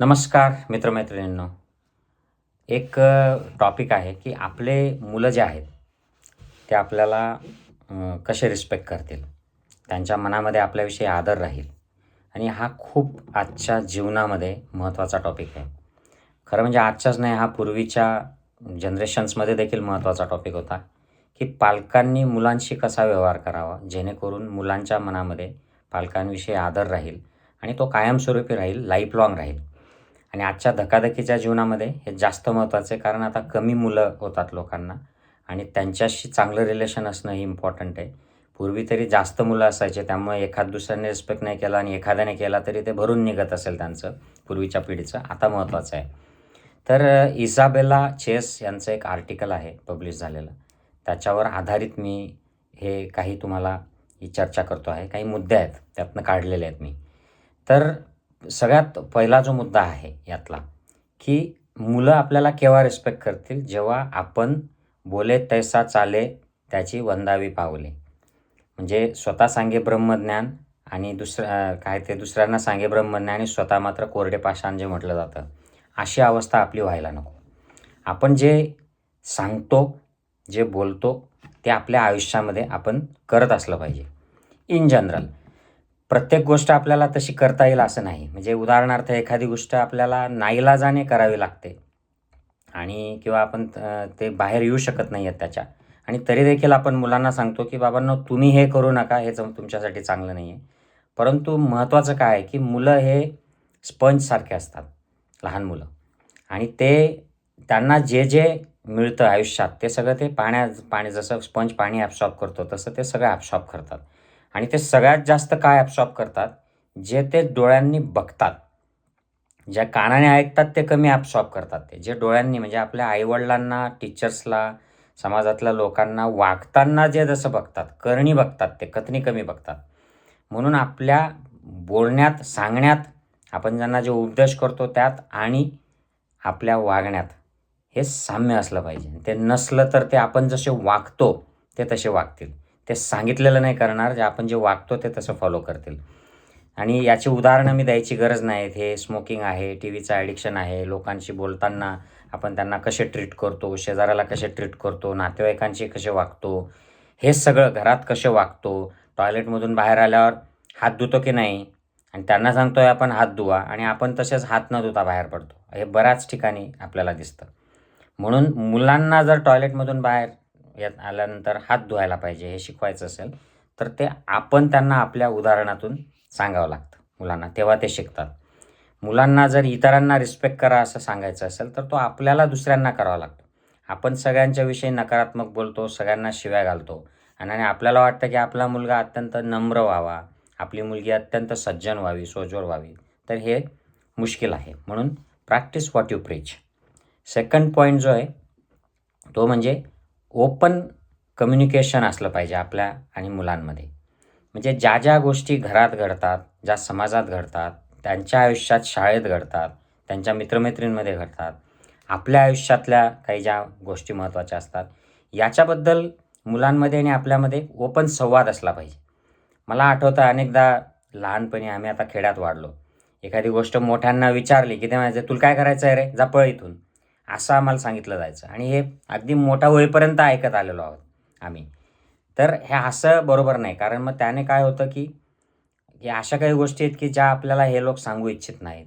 नमस्कार मित्रमैत्रिणींनो. एक टॉपिक आहे की आपले मुलं जे आहेत ते आपल्याला कसे रिस्पेक्ट करतील? त्यांच्या मनामध्ये आपल्याविषयी आदर राहील. आणि हा खूप आजच्या जीवनामध्ये महत्त्वाचा टॉपिक आहे. खरं म्हणजे आजच्याच नाही हा पूर्वीच्या जनरेशन्समध्ये देखील महत्त्वाचा टॉपिक होता की पालकांनी मुलांशी कसा व्यवहार करावा जेणेकरून मुलांच्या मनामध्ये पालकांविषयी आदर राहील आणि तो कायमस्वरूपी राहील लाईफ लाँग राहील. आणि आजच्या धकाधकीच्या जीवनामध्ये हे जास्त महत्त्वाचं आहे कारण आता कमी मुलं होतात लोकांना आणि त्यांच्याशी चांगलं रिलेशन असणं ही इम्पॉर्टंट आहे. पूर्वी तरी जास्त मुलं असायचे त्यामुळे एखाद दुसऱ्याने रिस्पेक्ट नाही केला आणि एखाद्याने केला तरी ते भरून निघत असेल त्यांचं पूर्वीच्या पिढीचं. आता महत्त्वाचं आहे. तर इसाबेला चेस यांचं एक आर्टिकल आहे पब्लिश झालेलं. त्याच्यावर आधारित मी हे काही तुम्हाला ही चर्चा करतो आहे. काही मुद्दे आहेत त्यातनं काढलेले आहेत मी. तर सगळ्यात पहिला जो मुद्दा आहे यातला की मुलं आपल्याला केव्हा रिस्पेक्ट करतील? जेव्हा आपण बोले तैसा चाले त्याची वंदावी पावले. म्हणजे स्वतः सांगे ब्रह्मज्ञान आणि दुसरं काय ते दुसऱ्यांना सांगे ब्रह्मज्ञान आणि स्वतः मात्र कोरडे पाषाण जे म्हटलं जातं. अशी अवस्था आपली व्हायला नको. आपण जे सांगतो जे बोलतो ते आपल्या आयुष्यामध्ये आपण करत असलं पाहिजे. इन जनरल प्रत्येक गोष्ट आपल्याला तशी करता येईल असं नाही. म्हणजे उदाहरणार्थ एखादी गोष्ट आपल्याला नाईलाजाने करावी लागते. आणि किंवा आपण ते बाहेर येऊ शकत नाही आहेत त्याच्या आणि तरी देखील आपण मुलांना सांगतो की बाबांनो तुम्ही हे करू नका हे तुमच्यासाठी चांगलं नाही आहे परंतु महत्त्वाचं काय आहे की मुलं हे स्पंजसारखे असतात. लहान मुलं. आणि ते त्यांना जे जे मिळतं आयुष्यात ते सगळं ते पाण्या पाणी जसं स्पंज पाणी ॲब्सॉर्ब करतो तसं ते सगळं ॲब्सॉर्ब करतात. आणि ते सगळ्यात जास्त काय ॲब्सॉर्ब करतात? जे ते डोळ्यांनी बघतात. ज्या कानाने ऐकतात ते कमी ॲब्सॉर्ब करतात ते. जे डोळ्यांनी म्हणजे आपल्या आईवडिलांना टीचर्सला समाजातल्या लोकांना वागताना जे जसं बघतात करणी बघतात ते कथनी कमी बघतात. म्हणून आपल्या बोलण्यात सांगण्यात आपण ज्यांना जे उपदेश करतो त्यात आणि आपल्या वागण्यात हे साम्य असलं पाहिजे. ते नसलं तर ते आपण जसे वागतो ते तसे वागतील. ते सांगितलेलं नाही करणार जे आपण जे वागतो ते तसं फॉलो करतील. आणि याची उदाहरणं मी द्यायची गरज नाहीत हे स्मोकिंग आहे टी व्हीचं ॲडिक्शन आहे लोकांशी बोलताना आपण त्यांना कसे ट्रीट करतो शेजाऱ्याला कसे ट्रीट करतो नातेवाईकांशी कसे वागतो हे सगळं घरात कसे वागतो टॉयलेटमधून बाहेर आल्यावर हात धुतो की नाही? आणि त्यांना सांगतोय आपण हात धुवा आणि आपण तसेच हात न धुता बाहेर पडतो. हे बऱ्याच ठिकाणी आपल्याला दिसतं. म्हणून मुलांना जर टॉयलेटमधून बाहेर यात आल्यानंतर हात धुवायला पाहिजे हे शिकवायचं असेल तर ते आपण त्यांना आपल्या उदाहरणातून सांगावं लागतं मुलांना तेव्हा ते शिकतात. मुलांना जर इतरांना रिस्पेक्ट करा असं सांगायचं असेल तर तो आपल्याला दुसऱ्यांना करावा लागतो. आपण सगळ्यांच्या विषयी नकारात्मक बोलतो सगळ्यांना शिव्या घालतो आणि आणि आपल्याला वाटतं की आपला मुलगा अत्यंत नम्र व्हावा आपली मुलगी अत्यंत सज्जन व्हावी सोजोर व्हावी तर हे मुश्किल आहे. म्हणून practice what you preach second point जो आहे तो म्हणजे ओपन कम्युनिकेशन असलं पाहिजे आपल्या आणि मुलांमध्ये. म्हणजे ज्या ज्या गोष्टी घरात घडतात ज्या समाजात घडतात त्यांच्या आयुष्यात शाळेत घडतात त्यांच्या मित्रमैत्रींमध्ये घडतात आपल्या आयुष्यातल्या काही ज्या गोष्टी महत्त्वाच्या असतात याच्याबद्दल मुलांमध्ये आणि आपल्यामध्ये ओपन संवाद असला पाहिजे. मला आठवतं अनेकदा लहानपणी आम्ही आता खेड्यात वाढलो. एखादी गोष्ट मोठ्यांना विचारली की ते म्हणायचे तुला काय करायचं आहे रे? जा पळ इथून. असं आम्हाला सांगितलं जायचं. आणि हे अगदी मोठा होईपर्यंत ऐकत आलेलो आहोत आम्ही. तर हे असं बरोबर नाही. कारण मग त्याने काय होतं की या अशा काही गोष्टी आहेत की ज्या आपल्याला हे लोक सांगू इच्छित नाहीत.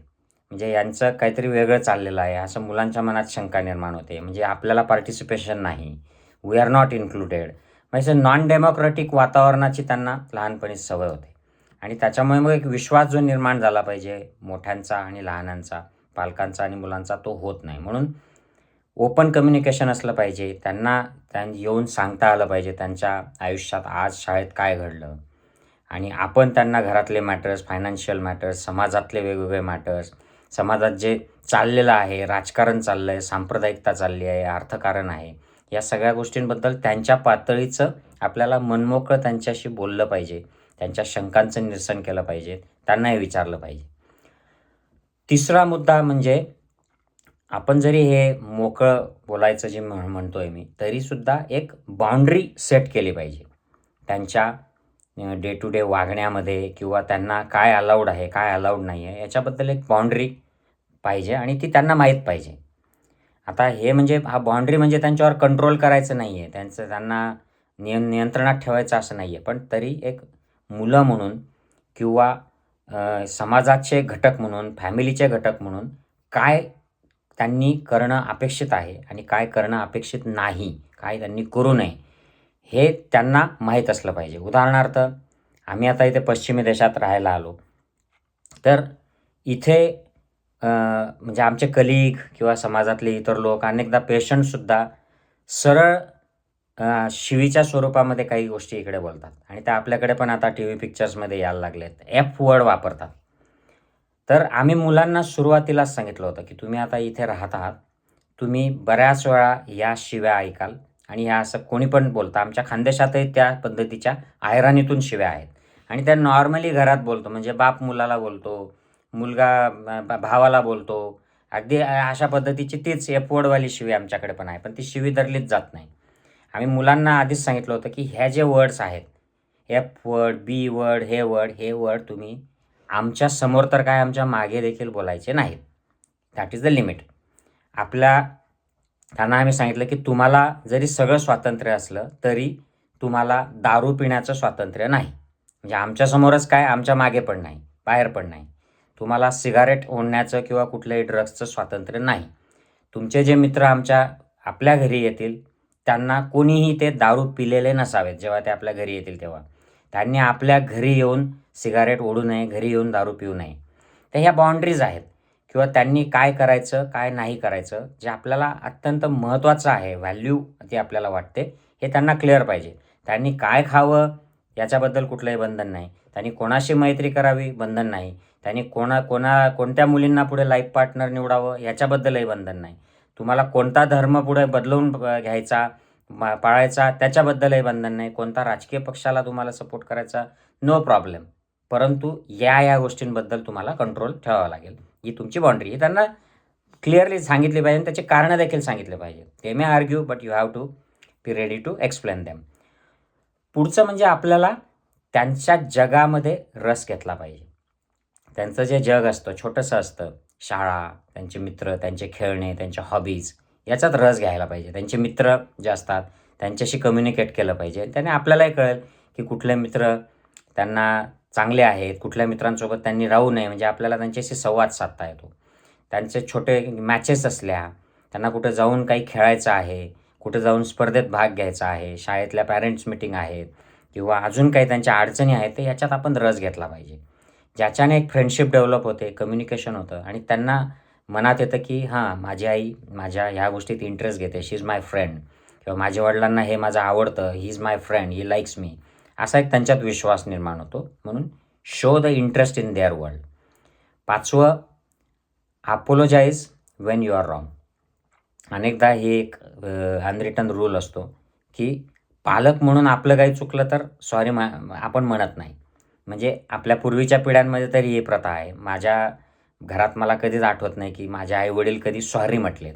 म्हणजे यांचं काहीतरी वेगळं चाललेलं आहे. असं मुलांच्या मनात शंका निर्माण होते. म्हणजे आपल्याला पार्टिसिपेशन नाही. वी आर नॉट इन्क्लुडेड म्हणजे नॉन डेमोक्रॅटिक वातावरणाची त्यांना लहानपणीच सवय होते. आणि त्याच्यामुळे मग एक विश्वास जो निर्माण झाला पाहिजे मोठ्यांचा आणि लहानांचा पालकांचा आणि मुलांचा तो होत नाही. म्हणून ओपन कम्युनिकेशन असलं पाहिजे. त्यांना त्यां येऊन सांगता आलं पाहिजे त्यांच्या आयुष्यात आज शाळेत काय घडलं. आणि आपण त्यांना घरातले मॅटर्स फायनान्शियल मॅटर्स समाजातले वेगवेगळे मॅटर्स समाजात जे चाललेलं आहे राजकारण चाललं आहे सांप्रदायिकता चालली आहे अर्थकारण आहे या सगळ्या गोष्टींबद्दल त्यांच्या पातळीचं आपल्याला मनमोकळं त्यांच्याशी बोललं पाहिजे. त्यांच्या शंकांचं निरसन केलं पाहिजे. त्यांनाही विचारलं पाहिजे. तिसरा मुद्दा म्हणजे आपण जरी हे मोकळं बोलायचं जे म्हण आहे मी तरीसुद्धा एक बाउंड्री सेट केली पाहिजे. त्यांच्या डे टू डे वागण्यामध्ये किंवा त्यांना काय अलाउड आहे काय अलाउड नाही आहे याच्याबद्दल एक बाउंड्री पाहिजे आणि ती त्यांना माहीत पाहिजे. आता हे म्हणजे हा बाउंड्री म्हणजे त्यांच्यावर कंट्रोल करायचं नाही आहे त्यांचं त्यांना निय नियंत्रणात ठेवायचं असं नाही आहे पण तरी एक मुलं म्हणून किंवा समाजाचे घटक म्हणून फॅमिलीचे घटक म्हणून काय त्यांनी करणं अपेक्षित आहे आणि काय करणं अपेक्षित नाही काय त्यांनी करू नये हे त्यांना माहीत असलं पाहिजे. उदाहरणार्थ आम्ही आता इथे पश्चिमी देशात राहायला आलो. तर इथे म्हणजे आमचे कलिग किंवा समाजातले इतर लोक अनेकदा पेशंटसुद्धा सरळ शिवीच्या स्वरूपामध्ये काही गोष्टी इकडे बोलतात. आणि त्या आपल्याकडे पण आता टी व्ही पिक्चर्समध्ये यायला लागलेत. एफ वर्ड वापरतात. तर आम्ही मुलांना सुरुवातीलाच सांगितलं होतं की तुम्ही आता इथे राहत आहात. तुम्ही बऱ्याच वेळा या शिव्या ऐकाल आणि ह्या असं कोणी पण बोलतं. आमच्या खानदेशातही त्या पद्धतीच्या आयराणीतून शिव्या आहेत. आणि त्या नॉर्मली घरात बोलतो म्हणजे बाप मुलाला बोलतो मुलगा भावाला बोलतो. अगदी अशा पद्धतीची तीच एफ वर्डवाली शिवी आमच्याकडे पण आहे पण ती शिवी धरलीच जात नाही. आम्ही मुलांना आधीच सांगितलं होतं की ह्या जे वर्ड्स आहेत एफ वर्ड बी वर्ड हे वर्ड हे वर्ड तुम्ही आमच्यासमोर तर काय आमच्या मागे देखील बोलायचे नाहीत. दॅट इज द लिमिट आपल्या त्यांना आम्ही सांगितलं की तुम्हाला जरी सगळं स्वातंत्र्य असलं तरी तुम्हाला दारू पिण्याचं स्वातंत्र्य नाही. म्हणजे आमच्यासमोरच काय आमच्या मागे पण नाही बाहेर पण नाही. तुम्हाला सिगारेट ओढण्याचं किंवा कुठल्याही ड्रग्सचं स्वातंत्र्य नाही. तुमचे जे मित्र आमच्या आपल्या घरी येतील त्यांना कोणीही ते दारू पिलेले नसावेत जेव्हा ते आपल्या घरी येतील तेव्हा. त्यांनी आपल्या घरी येऊन सिगारेट ओढू नये घरी येऊन दारू पिऊ नये. तर ह्या बाउंड्रीज आहेत. किंवा त्यांनी काय करायचं काय नाही करायचं जे आपल्याला अत्यंत महत्त्वाचं आहे व्हॅल्यू ती आपल्याला वाटते हे त्यांना क्लिअर पाहिजे. त्यांनी काय खावं याच्याबद्दल कुठलंही बंधन नाही. त्यांनी कोणाशी मैत्री करावी बंधन नाही. त्यांनी कोणा कोणा कोणत्या मुलींना पुढे लाईफ पार्टनर निवडावं याच्याबद्दलही बंधन नाही. तुम्हाला कोणता धर्म पुढे बदलवून घ्यायचा मा- पाळायचा. त्याच्याबद्दलही बंधन नाही. कोणता राजकीय पक्षाला तुम्हाला सपोर्ट करायचा? नो प्रॉब्लेम परंतु या या गोष्टींबद्दल तुम्हाला कंट्रोल ठेवावा लागेल. ही तुमची बाउंड्री ही त्यांना क्लिअरली सांगितली पाहिजे आणि त्याचे कारणं देखील सांगितले पाहिजे. ते may argue but you have to be ready to explain them पुढचं म्हणजे आपल्याला त्यांच्या जगामध्ये रस घेतला पाहिजे. त्यांचं जे जग असतं छोटंसं असतं. शाळा त्यांचे मित्र त्यांचे खेळणे त्यांच्या हॉबीज याच्यात रस घ्यायला पाहिजे. त्यांचे मित्र जे असतात त्यांच्याशी कम्युनिकेट केलं पाहिजे. त्याने आपल्यालाही कळेल की कुठले मित्र त्यांना चांगले आहेत कुठल्या मित्रांसोबत त्यांनी राहू नये. म्हणजे आपल्याला त्यांच्याशी संवाद साधता येतो. त्यांचे छोटे मॅचेस असल्या त्यांना कुठं जाऊन काही खेळायचं आहे कुठं जाऊन स्पर्धेत भाग घ्यायचा आहे शाळेतल्या पॅरेंट्स मिटिंग आहेत किंवा अजून काही त्यांच्या अडचणी आहेत तर याच्यात आपण रस घेतला पाहिजे. ज्याच्याने एक फ्रेंडशिप डेव्हलप होते कम्युनिकेशन होतं आणि त्यांना मनात येतं की हां माझी आई माझ्या ह्या गोष्टीत इंटरेस्ट घेते. शी इज माय फ्रेंड किंवा माझ्या वडिलांना हे माझं आवडतं. He is my friend he likes me असा एक त्यांच्यात विश्वास निर्माण होतो. म्हणून show the interest in their world पाचवं apologise when you are wrong अनेकदा हे एक अनरिटन रूल असतो की पालक म्हणून आपलं काही चुकलं तर सॉरी मा आपण म्हणत नाही. म्हणजे आपल्या पूर्वीच्या पिढ्यांमध्ये तरी ही प्रथा आहे. माझ्या घरात मला कधीच आठवत नाही की माझे आई वडील कधी सॉरी म्हटलेत.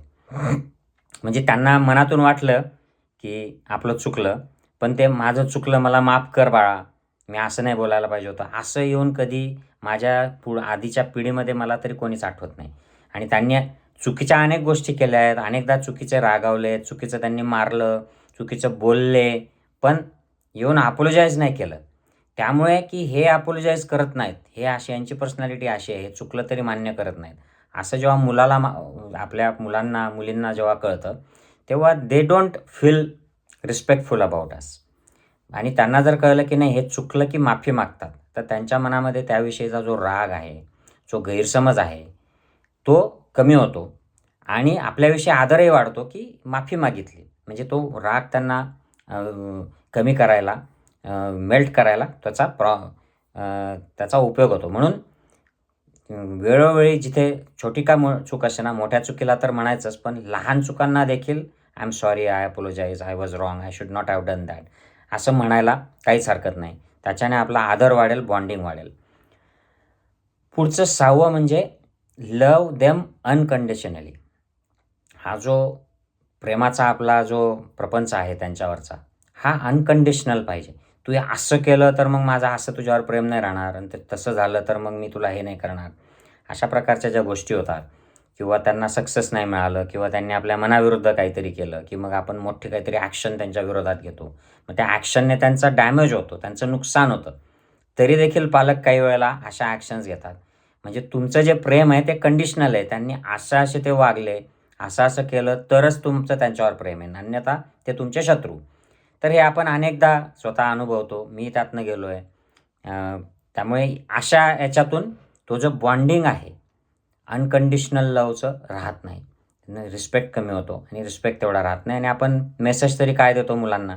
म्हणजे त्यांना मनातून वाटलं की आपलं चुकलं पण ते माझं चुकलं मला माफ कर बाळा. मी असं नाही बोलायला पाहिजे होतं. असं येऊन कधी माझ्या पुढ आधीच्या पिढीमध्ये मला तरी कोणीच आठवत नाही. आणि त्यांनी चुकीच्या अनेक गोष्टी केल्या आहेत. अनेकदा चुकीचे रागावले चुकीचं त्यांनी मारलं चुकीचं बोलले पण येऊन अपोलोजाईज नाही केलं. त्यामुळे की हे अपोलोजाईज करत नाहीत. हे अशी यांची पर्सनॅलिटी अशी आहे हे चुकलं तरी मान्य करत नाहीत. असं जेव्हा मुलाला मा आपल्या मुलांना मुलींना जेव्हा कळतं तेव्हा they don't feel respectful about us आणि त्यांना जर कळलं की नाही हे चुकलं की माफी मागतात तर त्यांच्या मनामध्ये त्याविषयीचा जो राग आहे जो गैरसमज आहे तो कमी होतो. आणि आपल्याविषयी आदरही वाढतो की माफी मागितली. म्हणजे तो राग त्यांना कमी करायला मेल्ट करायला त्याचा प्रॉ त्याचा उपयोग होतो. म्हणून वेळोवेळी जिथे छोटी का मो चूक असे ना मोठ्या चुकीला तर म्हणायचंच पण लहान चुकांना देखील I am sorry I apologise I was wrong I should not have done that असं म्हणायला काहीच हरकत नाही. त्याच्याने आपला आदर वाढेल बॉन्डिंग वाढेल. पुढचं सहावं म्हणजे लव देम अनकंडिशनली हा जो प्रेमाचा आपला जो प्रपंच आहे त्यांच्यावरचा हा अनकंडिशनल पाहिजे. तू हे असं केलं तर मग माझं असं तुझ्यावर प्रेम नाही राहणार आणि ते तसं झालं तर मग मी तुला हे नाही करणार. अशा प्रकारच्या ज्या गोष्टी होतात किंवा त्यांना सक्सेस नाही मिळालं किंवा त्यांनी आपल्या मनाविरुद्ध काहीतरी केलं की मग आपण मोठी काहीतरी ॲक्शन त्यांच्या विरोधात घेतो. मग त्या ॲक्शनने त्यांचा डॅमेज होतो त्यांचं नुकसान होतं. तरी देखील पालक काही वेळेला अशा ॲक्शन्स घेतात. म्हणजे तुमचं जे प्रेम आहे ते कंडिशनल आहे. त्यांनी असं असे ते वागले असं असं केलं तरच तुमचं त्यांच्यावर प्रेम आहे. अन्यथा ते तुमचे शत्रू. तर हे आपण अनेकदा स्वतः अनुभवतो. मी त्यातनं गेलो आहे त्यामुळे अशा याच्यातून तो जो बॉन्डिंग आहे अनकंडिशनल लवचं राहत नाही. रिस्पेक्ट कमी होतो आणि रिस्पेक्ट तेवढा राहत नाही. आणि आपण मेसेज तरी काय देतो मुलांना?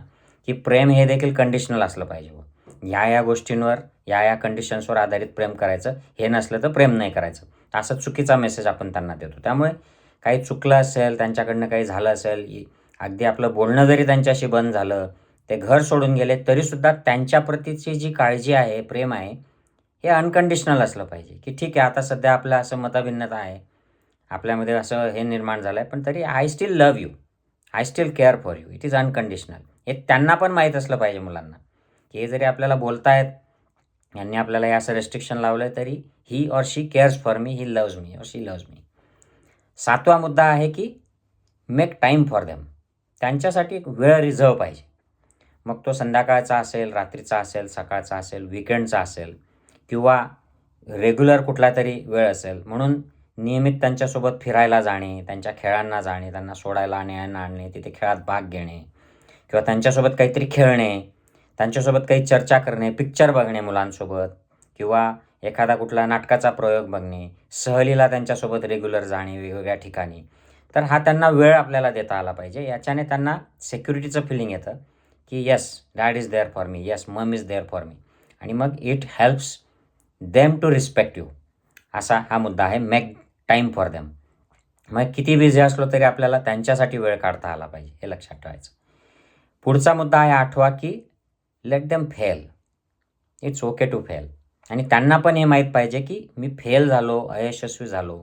की प्रेम हे देखील कंडिशनल असलं पाहिजे या या गोष्टींवर या या कंडिशन्सवर आधारित प्रेम करायचं. हे नसलं तर प्रेम नाही करायचं. असा चुकीचा मेसेज आपण त्यांना देतो. त्यामुळे काही चुकलं असेल त्यांच्याकडनं काही झालं असेल अगदी आपलं बोलणं जरी त्यांच्याशी बंद झालं ते घर सोडून गेले तरीसुद्धा त्यांच्या प्रतीची जी काळजी आहे प्रेम आहे हे अनकंडिशनल असलं पाहिजे. की ठीक आहे आता सध्या आपलं असं मतभिन्नता आहे. आपल्यामध्ये असं हे निर्माण झालं आहे पण तरी I still love you I still care for you it is unconditional हे त्यांना पण माहीत असलं पाहिजे मुलांना. की हे जरी आपल्याला बोलतायत यांनी आपल्याला हे असं रेस्ट्रिक्शन लावलं आहे तरी he or she cares for me he loves me or she loves me सातवा मुद्दा आहे की मेक टाईम फॉर देम त्यांच्यासाठी एक वेळ रिझर्व पाहिजे. मग तो संध्याकाळचा असेल रात्रीचा असेल सकाळचा असेल विकेंडचा असेल किंवा रेग्युलर कुठला तरी वेळ असेल. म्हणून नियमित त्यांच्यासोबत फिरायला जाणे त्यांच्या खेळांना जाणे त्यांना सोडायला न्यायला आणणे तिथे खेळात भाग घेणे किंवा त्यांच्यासोबत काहीतरी खेळणे त्यांच्यासोबत काही चर्चा करणे पिक्चर बघणे मुलांसोबत किंवा एखादा कुठला नाटकाचा प्रयोग बघणे सहलीला त्यांच्यासोबत रेग्युलर जाणे वेगवेगळ्या ठिकाणी. तर हा त्यांना वेळ आपल्याला देता आला पाहिजे. याच्याने त्यांना सेक्युरिटीचं फिलिंग येतं की yes dad is there for me yes mum is there for me आणि मग it helps them to respect you असा हा मुद्दा आहे. मेक टाईम फॉर देम मग किती बिझी असलो तरी आपल्याला त्यांच्यासाठी वेळ काढता आला पाहिजे हे लक्षात ठेवायचं. पुढचा मुद्दा आहे आठवा की let them fail it's okay to fail आणि त्यांना पण हे माहीत पाहिजे की मी फेल झालो अयशस्वी झालो.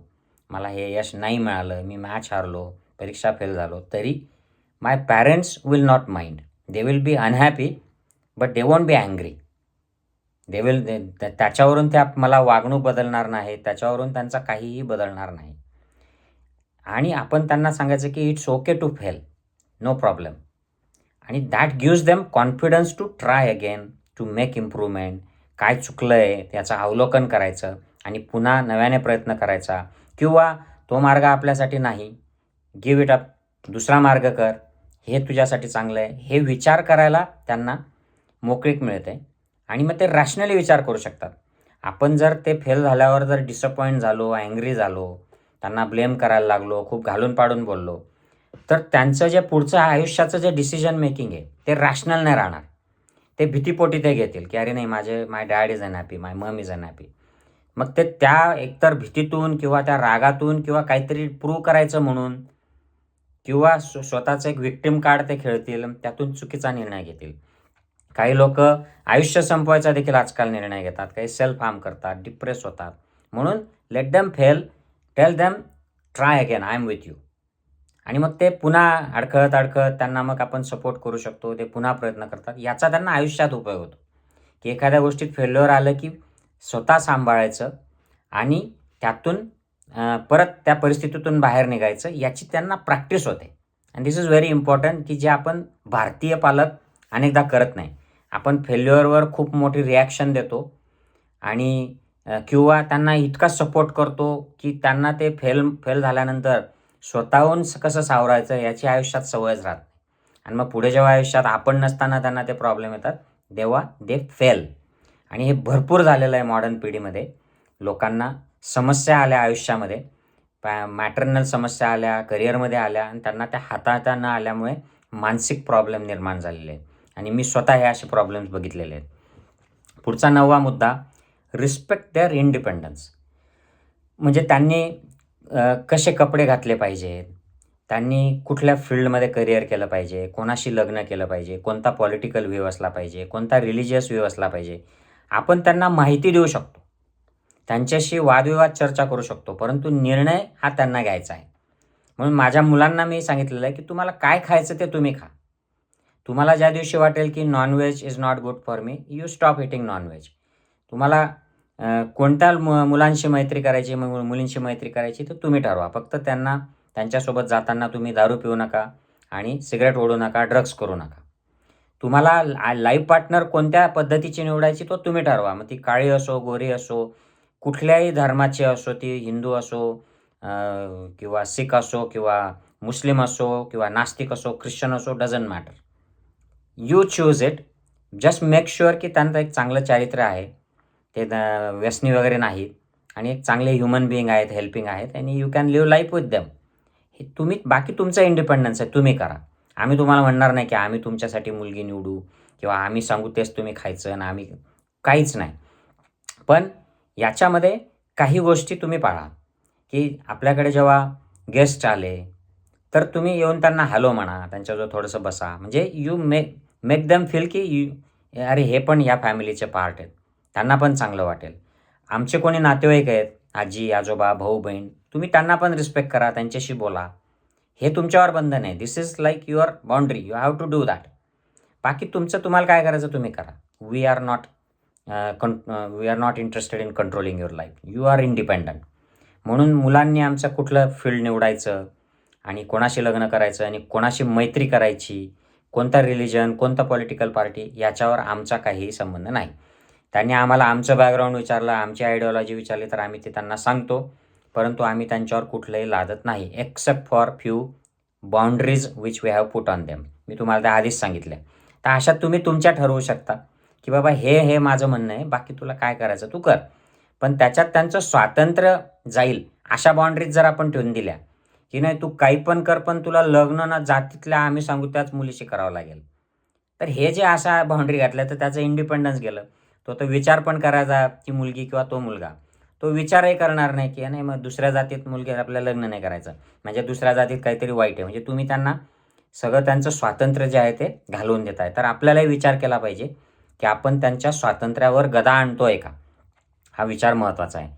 मला हे यश नाही मिळालं मी मॅच हारलो परीक्षा फेल झालो तरी my parents will not mind they will be unhappy but they won't be angry they will त्याच्यावरून त्या मला वागणूक बदलणार नाही त्याच्यावरून त्यांचा काहीही बदलणार नाही. आणि आपण त्यांना सांगायचं की it's okay to fail no problem आणि that gives them confidence to try again to make improvement काय चुकलं आहे त्याचं अवलोकन करायचं आणि पुन्हा नव्याने प्रयत्न करायचा. किंवा तो मार्ग आपल्यासाठी नाही. गिव इट अप दुसरा मार्ग कर. हे तुझ्यासाठी चांगलं आहे. हे विचार करायला त्यांना मोकळीक मिळते. आणि मग ते रॅशनली विचार करू शकतात. आपण जर ते फेल झाल्यावर जर डिसअपॉइंट झालो अँग्री झालो त्यांना ब्लेम करायला लागलो खूप घालून पाडून बोललो तर त्यांचं जे पुढचं आयुष्याचं जे डिसिजन मेकिंग आहे ते रॅशनल नाही राहणार. ते भीतीपोटी ते घेतील की अरे नाही माझे my dad is unhappy my mum is unhappy मग ते त्या एकतर भीतीतून किंवा त्या रागातून किंवा काहीतरी प्रूव्ह करायचं म्हणून किंवा स्वतःचं एक विक्टिम कार्ड ते खेळतील त्यातून चुकीचा निर्णय घेतील. काही लोक आयुष्य संपवायचा देखील आजकाल निर्णय घेतात. काही सेल्फ हार्म करतात डिप्रेस होतात. म्हणून let them fail tell them try again I am with you आणि मग ते पुन्हा अडखळत अडखळत त्यांना मग आपण सपोर्ट करू शकतो. ते पुन्हा प्रयत्न करतात. याचा त्यांना आयुष्यात उपयोग होतो. की एखाद्या गोष्टीत फेल्युअर आलं की स्वतः सांभाळायचं आणि त्यातून परत त्या परिस्थितीतून बाहेर निघायचं याची त्यांना प्रॅक्टिस होते. आणि दिस इज व्हेरी इम्पॉर्टंट की जे आपण भारतीय पालक अनेकदा करत नाही. आपण फेल्युअरवर खूप मोठी रिॲक्शन देतो आणि किंवा त्यांना इतका सपोर्ट करतो की त्यांना ते फेल फेल झाल्यानंतर स्वतःहून कसं सावरायचं याची आयुष्यात सवयच राहत नाही. आणि मग पुढे जेव्हा आयुष्यात आपण नसताना त्यांना ते प्रॉब्लेम येतात तेव्हा दे फेल आणि हे भरपूर झालेलं आहे मॉडर्न पिढीमध्ये. लोकांना समस्या आल्या आयुष्यामध्ये. पॅ मॅटर्नल समस्या आल्या करिअरमध्ये आल्या आणि त्यांना त्या हाताळता न आल्यामुळे मानसिक प्रॉब्लेम निर्माण झालेले आहेत. आणि मी स्वतः हे असे प्रॉब्लेम्स बघितलेले आहेत. पुढचा नववा मुद्दा रिस्पेक्ट देअर इंडिपेंडन्स म्हणजे त्यांनी कसे कपडे घातले पाहिजेत त्यांनी कुठल्या फील्डमध्ये करिअर केलं पाहिजे? कोणाशी लग्न केलं पाहिजे? कोणता पॉलिटिकल व्ह्यू असला पाहिजे? कोणता रिलिजियस व्ह्यू असला पाहिजे? आपण त्यांना माहिती देऊ शकतो. त्यांच्याशी वादविवाद चर्चा करू शकतो परंतु निर्णय हा त्यांना घ्यायचा आहे. म्हणून माझ्या मुलांना मी सांगितलेलं आहे की तुम्हाला काय खायचं ते तुम्ही खा. तुम्हाला ज्या दिवशी वाटेल की nonveg is not good for me you stop eating nonveg तुम्हाला कोणत्या मु मुलांशी मैत्री करायची मु मुलींशी मैत्री करायची तर तुम्ही ठरवा. फक्त त्यांना त्यांच्यासोबत जाताना तुम्ही दारू पिऊ नका आणि सिगरेट ओढू नका ड्रग्स करू नका. तुम्हाला ला लाईफ पार्टनर कोणत्या पद्धतीची निवडायची तो तुम्ही ठरवा. मग ती काळी असो गोरी असो कुठल्याही धर्माची असो ती हिंदू असो किंवा सिख असो किंवा मुस्लिम असो किंवा नास्तिक असो ख्रिश्चन असो doesn't matter you choose it just make sure की त्यांचं एक चांगलं चारित्र्य आहे. ते द- व्यसनी वगैरे नाहीत. आणि एक चांगले ह्युमन बिईंग आहेत हेल्पिंग आहेत. आणि you can live life with them हे तुम्ही बाकी तुमचं इंडिपेंडन्स आहे तुम्ही करा. आम्ही तुम्हाला म्हणणार नाही की आम्ही तुमच्यासाठी मुलगी निवडू किंवा आम्ही सांगू तेच तुम्ही खायचं आणि आम्ही काहीच नाही. पण याच्यामध्ये काही गोष्टी तुम्ही पाळा की आपल्याकडे जेव्हा गेस्ट आले तर तुम्ही येऊन त्यांना हॅलो म्हणा त्यांच्याजवळ थोडंसं बसा. म्हणजे you make make them feel की यू अरे हे पण या फॅमिलीचे पार्ट आहेत. त्यांना पण चांगलं वाटेल. आमचे कोणी नातेवाईक आहेत आजी आजोबा भाऊ बहीण तुम्ही त्यांना पण रिस्पेक्ट करा त्यांच्याशी बोला. हे तुमच्यावर बंधन आहे. This is like your boundary you have to do that बाकी तुमचं तुम्हाला काय करायचं तुम्ही करा. वी आर नॉट कं we are not interested in controlling your life you are independent म्हणून मुलांनी आमचं कुठलं फील्ड निवडायचं आणि कोणाशी लग्न करायचं आणि कोणाशी मैत्री करायची कोणता रिलिजन कोणता पॉलिटिकल पार्टी याच्यावर आमचा काहीही संबंध नाही. त्यांनी आम्हाला आमचं बॅकग्राऊंड विचारलं आमची आयडिओलॉजी विचारली तर आम्ही ते त्यांना सांगतो. परंतु आम्ही त्यांच्यावर कुठलंही लादत नाही except for few boundaries which we have put on them मी तुम्हाला त्या आधीच सांगितलं तर अशात तुम्ही तुमच्या ठरवू शकता की बाबा हे हे माझं म्हणणं आहे बाकी तुला काय करायचं तू कर. पण त्याच्यात त्यांचं स्वातंत्र्य जाईल अशा बाउंड्रीज जर आपण ठेवून दिल्या की नाही तू काही पण कर पण तुला लग्न ना जातीतल्या आम्ही सांगू त्याच मुलीशी करावं लागेल. तर हे जे अशा बाउंड्री घातल्या तर त्याचं इंडिपेंडन्स गेलं. तो तो विचार पण करायचा ती मुलगी किंवा तो मुलगा. तो विचारही करणार नाही की नाही मग दुसऱ्या जातीत मुलगी आपल्याला लग्न नाही करायचं. म्हणजे दुसऱ्या जातीत काहीतरी वाईट आहे. म्हणजे तुम्ही त्यांना सगळं त्यांचं स्वातंत्र्य जे आहे ते घालवून देत आहे तर आपल्यालाही विचार केला पाहिजे की आपण त्यांच्या स्वातंत्र्यावर गदा आणतोय का? हा विचार महत्त्वाचा आहे.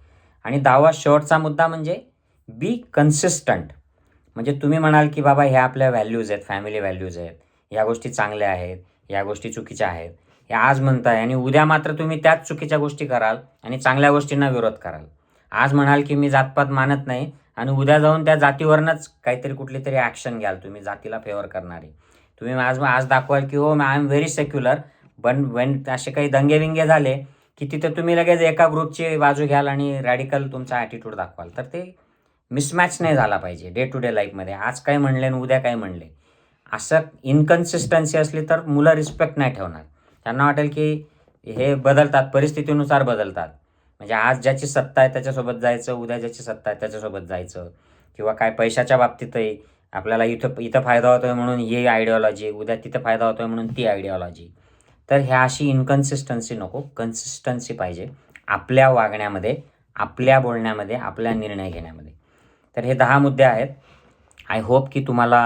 आणि दहावा शेवटचा मुद्दा म्हणजे बी कन्सिस्टंट म्हणजे तुम्ही म्हणाल की बाबा ह्या आपल्या व्हॅल्यूज आहेत फॅमिली व्हॅल्यूज आहेत. या गोष्टी चांगल्या आहेत या गोष्टी चुकीच्या आहेत. हे आज म्हणताय आणि उद्या मात्र तुम्ही त्याच चुकीच्या गोष्टी कराल आणि चांगल्या गोष्टींना विरोध कराल. आज म्हणाल की मी जातपात मानत नाही आणि उद्या जाऊन त्या जातीवरनंच काहीतरी कुठली तरी ॲक्शन घ्याल तुम्ही जातीला फेवर करणारी. तुम्ही आज आज दाखवाल की हो आय एम व्हेरी सेक्युलर पण वेन असे काही दंगे विंगे झाले की तिथे तुम्ही लगेच एका ग्रुपची बाजू घ्याल आणि रॅडिकल तुमचा ॲटिट्यूड दाखवाल. तर ते मिसमॅच नाही झाला पाहिजे डे टू डे लाईफमध्ये आज काय म्हणले आणि उद्या काय म्हणले? असं इनकन्सिस्टन्सी असली तर मुलं रिस्पेक्ट नाही ठेवणार. त्यांना वाटेल की हे बदलतात परिस्थितीनुसार बदलतात. म्हणजे आज ज्याची सत्ता आहे त्याच्यासोबत जायचं उद्या ज्याची सत्ता आहे त्याच्यासोबत जायचं. किंवा काय पैशाच्या बाबतीतही आपल्याला इथं इथं फायदा होतोय म्हणून ही आयडिओलॉजी उद्या तिथं फायदा होतोय म्हणून ती आयडिओलॉजी तर ह्या अशी इनकन्सिस्टन्सी नको कन्सिस्टन्सी पाहिजे आपल्या वागण्यामध्ये आपल्या बोलण्यामध्ये आपल्या निर्णय घेण्यामध्ये. तर हे दहा मुद्दे आहेत. आय होप की तुम्हाला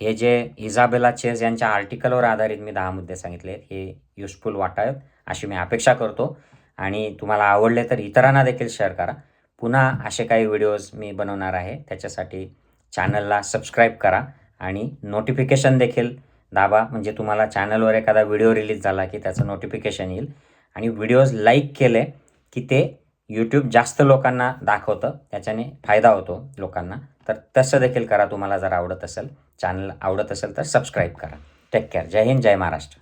हे जे इझाबेला चेज यांच्या आर्टिकलवर आधारित मी दहा मुद्दे सांगितले आहेत हे युजफुल वाटावेत अशी मी अपेक्षा करतो. आणि तुम्हाला आवडले तर इतरांना देखील शेअर करा. पुन्हा असे काही व्हिडिओज मी बनवणार आहे त्याच्यासाठी चॅनलला सबस्क्राईब करा आणि नोटिफिकेशन देखील दाबा. म्हणजे तुम्हाला चॅनलवर एखादा व्हिडिओ रिलीज झाला की त्याचं नोटिफिकेशन येईल. आणि व्हिडिओज लाईक केले की ते यूट्यूब जास्त लोकांना दाखवतं त्याच्याने फायदा होतो लोकांना. तर तसं देखील करा. तुम्हाला जर आवडत असेल चॅनल आवडत असेल तर सबस्क्राईब करा. टेक केअर जय हिंद जय महाराष्ट्र.